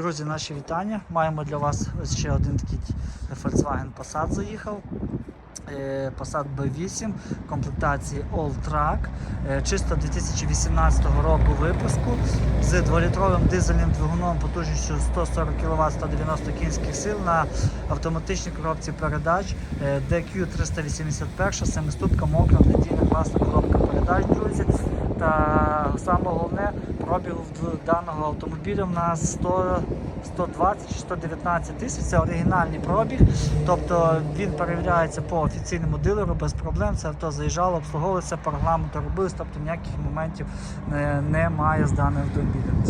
Друзі, наші вітання. Маємо для вас ось ще один такий Volkswagen Passat заїхав. Е, Passat B8 комплектації All Track, е, чисто 2018 року випуску з 2-літровим дизельним двигуном потужністю 140 кВт 190 кінських сил на автоматичній коробці передач е, DQ381, семиступка мокра надійна класна коробка передач, друзі. Та саме головне пробіг даного автомобіля в нас 100, 120 чи 119 тисяч. Це оригінальний пробіг. Тобто він перевіряється по офіційному дилеру без проблем. Це авто заїжджало, обслуговувалося по регламенту робилось, тобто ніяких моментів не, немає з даним автомобілем.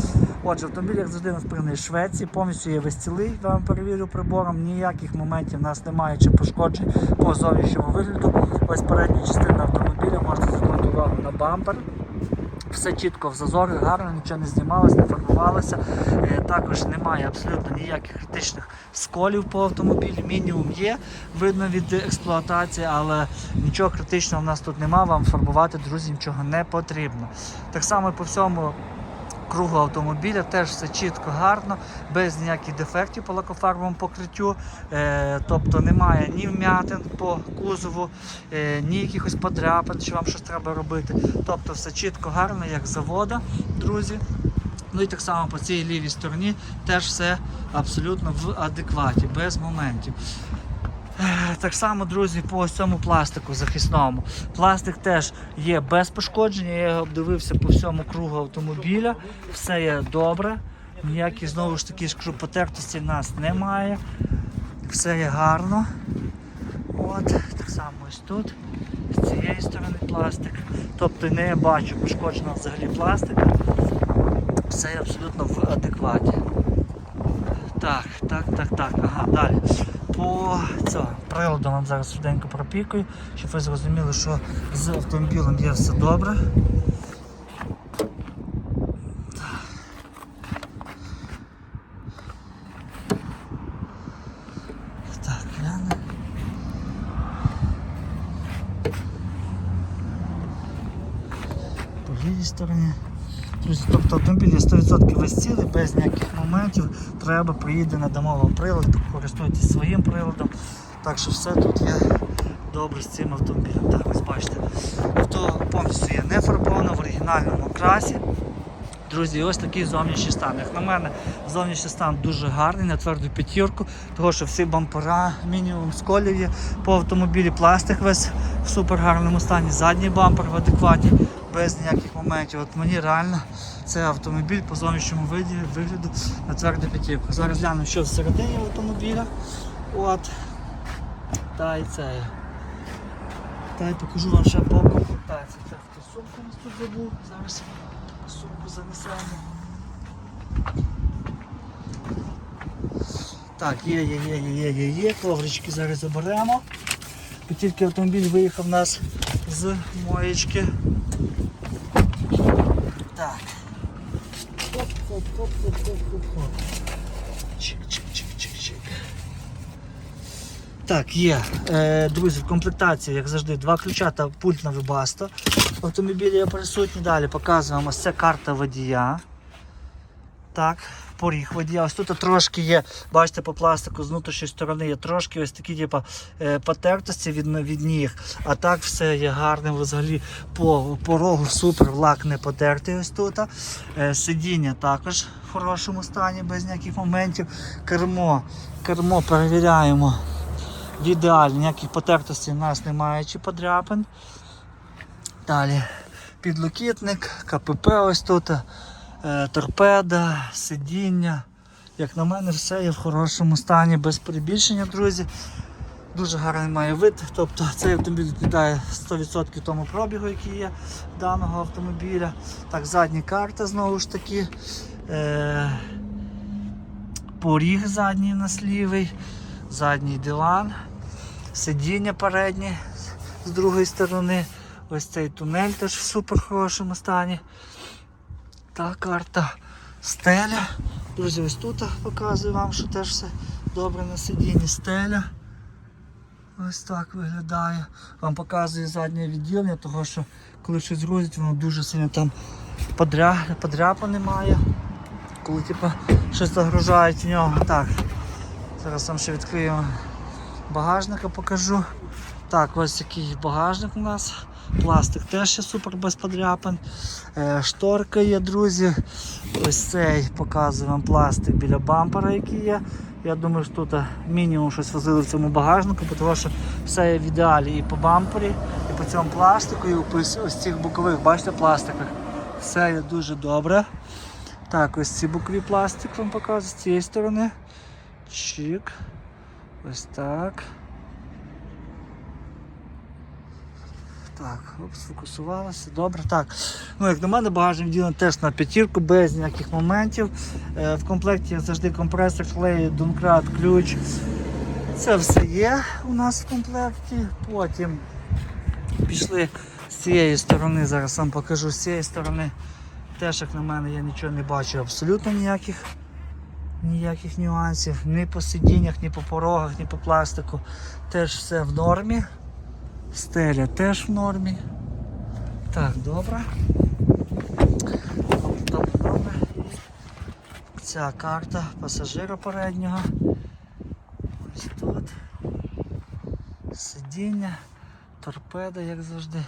Отже, автомобіль, як завжди, у нас пригнаний з Швеції, повністю є весь цілий, я вам перевірю прибором. Ніяких моментів у нас немає чи пошкоджень по зовнішньому вигляду. Ось передня частина автомобіля можете звернути увагу на бампер. Все чітко в зазорі, гарно, нічого не знімалося, не фарбувалося. Е, Також немає абсолютно ніяких критичних сколів по автомобілі. Мінімум є, видно від експлуатації, але нічого критичного в нас тут немає. Вам фарбувати, друзі, нічого не потрібно. Так само по всьому кругу автомобіля теж все чітко, гарно, без ніяких дефектів по лакофарбовому покриттю. Е, тобто немає ні вмятин по кузову, е, ні якихось подряпин, чи вам щось треба робити. Тобто все чітко, гарно, як завода, друзі. Ну і так само по цій лівій стороні теж все абсолютно в адекваті, без моментів. Е, Так само, друзі, по цьому пластику захисному. Пластик теж є без пошкодження. Я його обдивився по всьому кругу автомобіля. Все є добре. Ніяких знову ж таки шкрупотертості в нас немає. Все є гарно. От, так само ось тут. З цієї сторони пластик. Тобто не бачу пошкодженого взагалі пластика. Все є абсолютно в адекваті. Так, так, так, так. Ага, далі. По цього приладу вам зараз швиденько пропікую, щоб ви зрозуміли, що з автомобілем є все добре. Так, гляне. По лівій стороні. Друзі, тобто автомобіль є 100% весь цілий, без ніяких моментів. Треба, приїде на домовий прилад, користуйтесь своїм приладом. Так що все тут є добре з цим автомобілем. Так, ось бачите. Авто повністю є не фарбовано в оригінальному красі. Друзі, ось такий зовнішній стан. Як на мене, зовнішній стан дуже гарний, на тверду п'ятірку, тому що всі бампера, мінімум сколів є по автомобілі, пластик весь в супер гарному стані, задній бампер в адекваті, без ніяких моментів. От мені реально це автомобіль по зовнішньому виді, вигляду на тверду п'ятірку. Зараз гляну, що всередині автомобіля. От. Та і це. Та й покажу вам ще по. Це хто сумку у нас тут забув. Зараз сумку занесемо. Так, є, є, є, є, є, є. Коврички зараз заберемо. Тільки автомобіль виїхав нас з моєчки. Так. Хоп, хоп, хоп, хоп, хоп, хоп, хоп. Чик, чик, чик, чик, чик. Так, є. Е, друзі, в комплектації, як завжди, два ключа та пульт на вибасто. Автомобілі є присутні. Далі показуємо це карта водія. Так, поріг водія. Ось тут трошки є, бачите, по пластику з внутрішньої сторони є трошки ось такі типу, потертості від, від ніг. А так все є гарним. Взагалі по порогу супер лак не потертий ось тут. Е, Сидіння також в хорошому стані, без ніяких моментів. Кермо, кермо перевіряємо. В ідеалі ніяких потертостей у нас немає чи подряпин. Далі підлокітник, КПП ось тут, торпеда, сидіння. Як на мене, все є в хорошому стані, без перебільшення, друзі. Дуже гарний має вид. Тобто цей автомобіль відповідає 100% тому пробігу, який є даного автомобіля. Так, задня карта знову ж таки. Е, поріг задній у нас лівий, задній диван, сидіння переднє з другої сторони. Ось цей тунель теж в супер хорошому стані. Та карта стеля. Друзі, ось тут показую вам, що теж все добре на сидінні стеля. Ось так виглядає. Вам показую заднє відділення, того що коли щось грузить, воно дуже сильно там подря... подряпа немає. коли типу, щось загружають в нього. Так. Зараз вам ще відкриємо багажника, покажу. Так, ось який багажник у нас. Пластик теж ще супер без подряпин. Е, шторка є, друзі. Ось цей показую вам пластик біля бампера, який є. Я думаю, що тут е, мінімум щось возили в цьому багажнику, тому що все є в ідеалі і по бампері, і по цьому пластику, і ось цих бокових, бачите, пластиках. Все є дуже добре. Так, ось ці бокові пластик вам показую з цієї сторони. Чик. Ось так. Так, оп, сфокусувалося. Добре. Так. Ну, як на мене, багажник відділений теж на п'ятірку, без ніяких моментів. Е, в комплекті завжди компресор, клей, дункрат, ключ. Це все є у нас в комплекті. Потім пішли з цієї сторони, зараз вам покажу з цієї сторони. Теж, як на мене, я нічого не бачу, абсолютно ніяких ніяких нюансів. Ні по сидіннях, ні по порогах, ні по пластику. Теж все в нормі. Стеля теж в нормі. Так, добре. Добре. Ця карта пасажира переднього. Ось тут. Сидіння, торпеда, як завжди.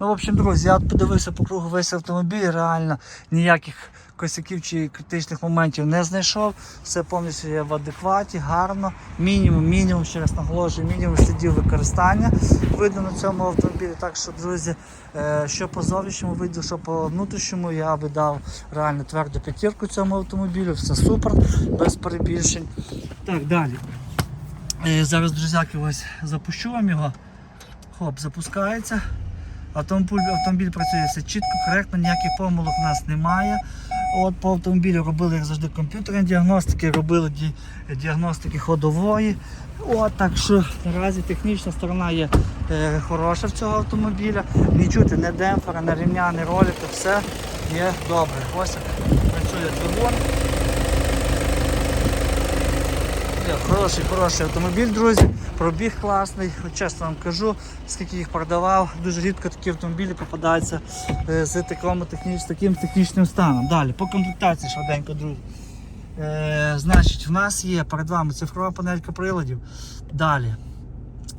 Ну, в общем, друзі, я подивився по кругу весь автомобіль, реально ніяких косяків чи критичних моментів не знайшов. Все повністю є в адекваті, гарно. Мінімум, мінімум, ще раз наголошую, мінімум слідів використання видно на цьому автомобілі. Так що, друзі, е, що по зовнішньому виду, що по внутрішньому, я би дав реально тверду п'ятірку цьому автомобілю. Все супер, без перебільшень. Так, далі. Е, Зараз, друзяки, ось запущу вам його. Хоп, запускається. Автомобіль, автомобіль працює все чітко, коректно, ніяких помилок у нас немає. От По автомобілю робили, як завжди, комп'ютерні діагностики, робили ді, діагностики ходової. От, так що наразі технічна сторона є е, хороша в цього автомобіля. Не чути ні демпфера, ні рівня, ні ролики, все є добре. Ось працює двигун. Є Хороший, хороший автомобіль, друзі. Пробіг класний. Чесно вам кажу, скільки їх продавав. Дуже рідко такі автомобілі попадаються е, з таким, техніч, таким технічним станом. Далі, по комплектації швиденько, друзі. Е, значить, в нас є перед вами цифрова панелька приладів. Далі.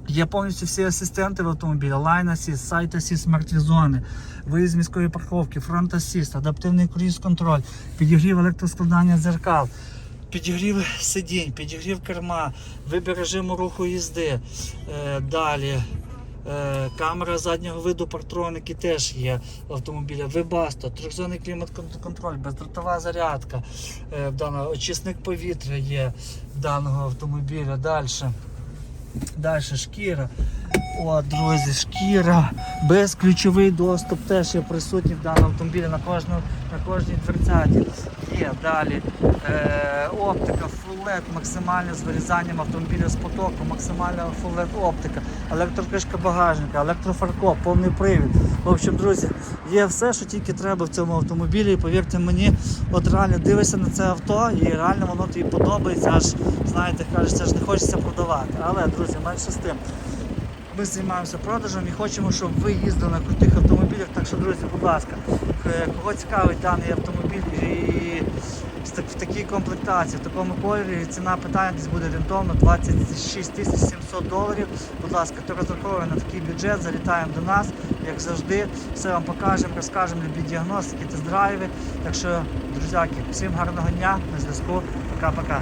Є повністю всі асистенти в автомобілі, Line Assist, Site Assist, Smart зони, виїзд з міської парковки, Front Assist, адаптивний круїз контроль, підігрів електроскладання дзеркал, підігрів сидінь, підігрів керма, вибір режиму руху їзди. Е, далі. Е, Камера заднього виду партроники теж є в автомобілі. Вебасто, трьохзонний клімат-контроль, бездротова зарядка, е, даного очисник повітря є даного автомобіля. Далі. Далі шкіра. О, друзі, шкіра. Безключовий доступ теж є присутній в даному автомобілі на кожну, на кожній дверцяті. Є далі е, оптика, фуллет, максимальне з вирізанням автомобіля з потоку, максимальна фуллет оптика, електрокришка багажника, електрофаркоп, повний привід. В общем, друзі, є все, що тільки треба в цьому автомобілі. І повірте мені, от реально дивишся на це авто і реально воно тобі подобається, аж знаєте, кажеться, аж не хочеться продавати. Але, друзі, менше з тим. Ми займаємося продажем і хочемо, щоб ви їздили на крутих автомобілях. Так що, друзі, будь ласка, е, кого цікавить даний автомобіль і в такій комплектації, в такому кольорі, ціна питання десь буде орієнтовно 26 тисяч 700 доларів. Будь ласка, хто розраховує на такий бюджет, залітаємо до нас, як завжди, все вам покажемо, розкажемо любі діагностики, тест-драйви. Так що, друзяки, всім гарного дня, на зв'язку, пока-пока.